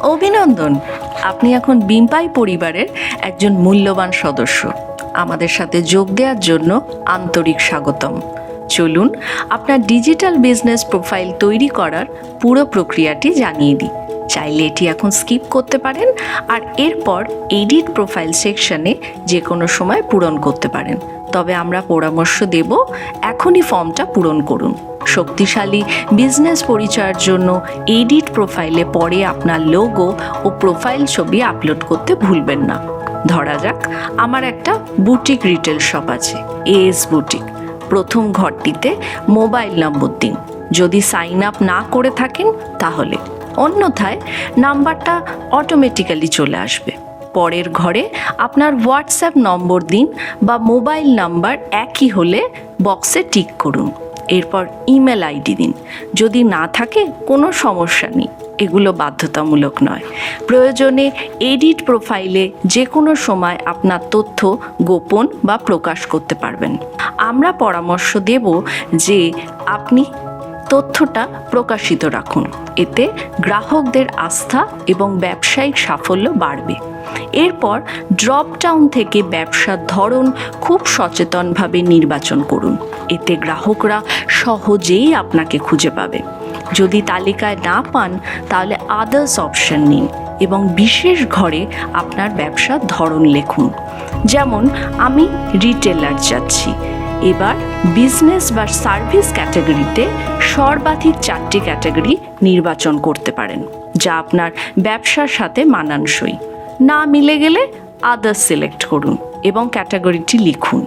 অভিনন্দন। আপনি এখন বিম্পাই পরিবারের একজন মূল্যবান সদস্য। আমাদের সাথে যোগ দেওয়ার জন্য আন্তরিক স্বাগতম। চলুন আপনার ডিজিটাল বিজনেস প্রোফাইল তৈরি করার পুরো প্রক্রিয়াটি জানিয়ে দিই। চাইলে এটি এখন স্কিপ করতে পারেন আর এরপর এডিট প্রোফাইল সেকশনে যে কোনো সময় পূরণ করতে পারেন। তবে আমরা পরামর্শ দেব, এখনই ফর্মটা পূরণ করুন। শক্তিশালী বিজনেস পরিচয়ের জন্য এডিট প্রোফাইলে পরে আপনার লোগো ও প্রোফাইল ছবি আপলোড করতে ভুলবেন না। ধরা যাক, আমার একটা বুটিক রিটেল শপ আছে, এএস বুটিক। প্রথম ঘরটিতে মোবাইল নম্বর দিন। যদি সাইন আপ না করে থাকেন, তাহলে। অন্যথায়, নাম্বারটা অটোমেটিক্যালি চলে আসবে। পরের ঘরে আপনার হোয়াটসঅ্যাপ নম্বর দিন বা মোবাইল নাম্বার একই হলে বক্সে টিক করুন। এরপর ইমেল আইডি দিন। যদি না থাকে, কোনো সমস্যা নেই। এগুলো বাধ্যতামূলক নয়। প্রয়োজনে এডিট প্রোফাইলে যে কোনো সময় আপনার তথ্য গোপন বা প্রকাশ করতে পারবেন। আমরা পরামর্শ দেব যে আপনি তথ্যটা প্রকাশিত রাখুন। এতে গ্রাহকদের আস্থা এবং ব্যবসায়িক সাফল্য বাড়বে। এরপর ড্রপ ডাউন থেকে ব্যবসার ধরন খুব সচেতনভাবে নির্বাচন করুন। এতে গ্রাহকরা সহজেই আপনাকে খুঁজে পাবে। যদি তালিকায় না পান, তাহলে আদার্স অপশন নিন এবং বিশেষ ঘরে আপনার ব্যবসার ধরন লিখুন। যেমন, আমি রিটেলার যাচ্ছি এবার বিজনেস বা সার্ভিস ক্যাটাগরিতে সর্বাধিক চারটি ক্যাটাগরি নির্বাচন করতে পারেন, যা আপনার ব্যবসার সাথে মানানসই। না মিলে গেলে আদার্স সিলেক্ট করুন এবং ক্যাটাগরিটি লিখুন।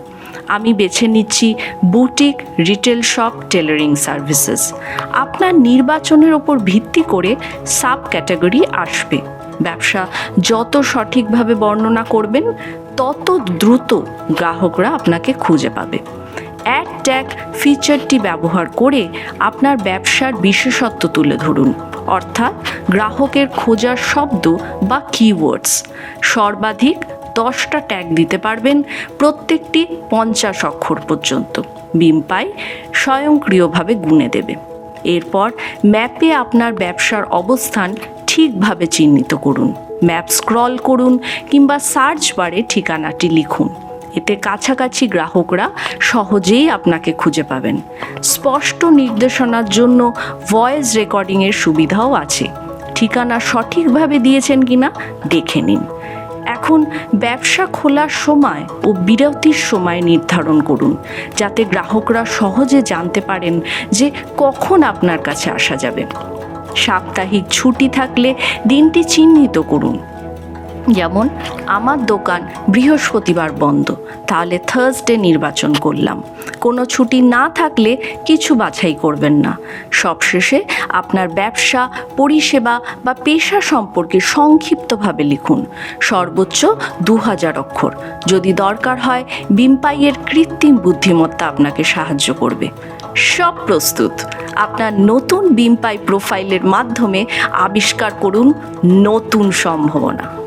আমি বেছে নিচ্ছি boutique retail shop tailoring services আপনার নির্বাচনের ওপর ভিত্তি করে সাব ক্যাটাগরি আসবে। ব্যবসা যত সঠিকভাবে বর্ণনা করবেন, তত দ্রুত গ্রাহকরা আপনাকে খুঁজে পাবে। অ্যাড ট্যাগ ফিচারটি ব্যবহার করে আপনার ব্যবসার বিশেষত্ব তুলে ধরুন। অর্থাৎ গ্রাহকের খোঁজার শব্দ বা কিওয়ার্ডস সর্বাধিক দশটা ট্যাগ দিতে পারবেন প্রত্যেকটি পঞ্চাশ অক্ষর পর্যন্ত। বিম্পাই স্বয়ংক্রিয়ভাবে গুনে দেবে। এরপর ম্যাপে আপনার ব্যবসার অবস্থান ঠিকভাবে চিহ্নিত করুন। ম্যাপ স্ক্রল করুন কিংবা সার্চ বারে ঠিকানাটি লিখুন। এতে কাছাকাছি গ্রাহকরা সহজেই আপনাকে খুঁজে পাবেন। স্পষ্ট নির্দেশনার জন্য ভয়েস রেকর্ডিংয়ের সুবিধাও আছে। ঠিকানা সঠিকভাবে দিয়েছেন কিনা দেখে নিন। এখন ব্যবসা খোলার সময় ও বিরতির সময় নির্ধারণ করুন, যাতে গ্রাহকরা সহজে জানতে পারেন যে কখন আপনার কাছে আসা যাবে। সাপ্তাহিক ছুটি থাকলে দিনটি চিহ্নিত করুন। যেমন, আমার দোকান বৃহস্পতিবার বন্ধ, তাহলে থার্সডে নির্বাচন করলাম। কোনো ছুটি না থাকলে কিছু বাছাই করবেন না। সবশেষে আপনার ব্যবসা, পরিষেবা বা পেশা সম্পর্কে সংক্ষিপ্তভাবে লিখুন। সর্বোচ্চ দু হাজার অক্ষর। যদি দরকার হয়, বিম্পাইয়ের কৃত্রিম বুদ্ধিমত্তা আপনাকে সাহায্য করবে। সব প্রস্তুত। আপনার নতুন বিম্পাই প্রোফাইলের মাধ্যমে আবিষ্কার করুন নতুন সম্ভাবনা।